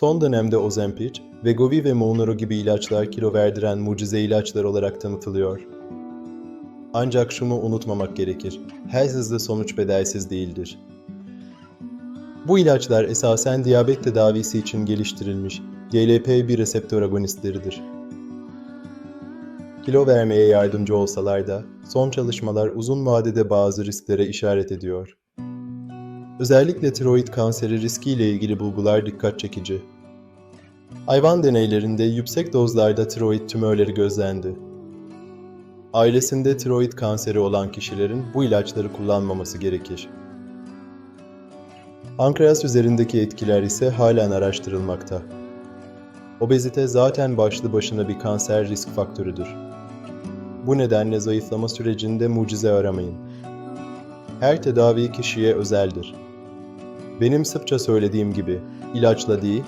Son dönemde Ozempic, Wegovy ve Monaro gibi ilaçlar kilo verdiren mucize ilaçlar olarak tanıtılıyor. Ancak şunu unutmamak gerekir. Her hızlı sonuç bedelsiz değildir. Bu ilaçlar esasen diyabet tedavisi için geliştirilmiş GLP-1 reseptör agonistleridir. Kilo vermeye yardımcı olsalar da son çalışmalar uzun vadede bazı risklere işaret ediyor. Özellikle tiroid kanseri riskiyle ilgili bulgular dikkat çekici. Hayvan deneylerinde yüksek dozlarda tiroid tümörleri gözlendi. Ailesinde tiroid kanseri olan kişilerin bu ilaçları kullanmaması gerekir. Pankreas üzerindeki etkiler ise halen araştırılmakta. Obezite zaten başlı başına bir kanser risk faktörüdür. Bu nedenle zayıflama sürecinde mucize aramayın. Her tedavi kişiye özeldir. Benim sıkça söylediğim gibi ilaçla değil,